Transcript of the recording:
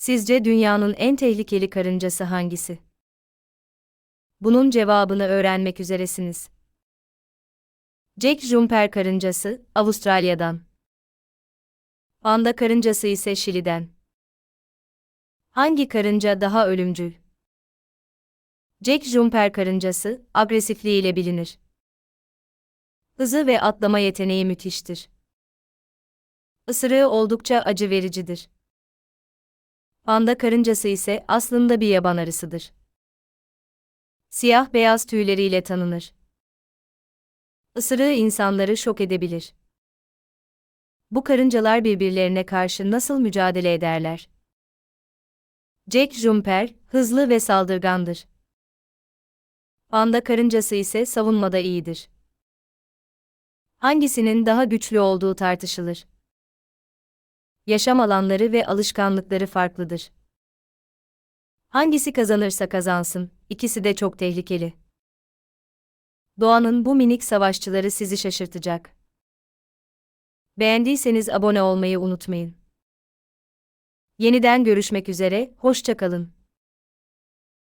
Sizce dünyanın en tehlikeli karıncası hangisi? Bunun cevabını öğrenmek üzeresiniz. Jack Jumper karıncası, Avustralya'dan. Panda karıncası ise Şili'den. Hangi karınca daha ölümcül? Jack Jumper karıncası, agresifliğiyle bilinir. Hızı ve atlama yeteneği müthiştir. Isırığı oldukça acı vericidir. Panda karıncası ise aslında bir yaban arısıdır. Siyah beyaz tüyleriyle tanınır. Isırığı insanları şok edebilir. Bu karıncalar birbirlerine karşı nasıl mücadele ederler? Jack Jumper, hızlı ve saldırgandır. Panda karıncası ise savunmada iyidir. Hangisinin daha güçlü olduğu tartışılır. Yaşam alanları ve alışkanlıkları farklıdır. Hangisi kazanırsa kazansın, ikisi de çok tehlikeli. Doğanın bu minik savaşçıları sizi şaşırtacak. Beğendiyseniz abone olmayı unutmayın. Yeniden görüşmek üzere, hoşça kalın.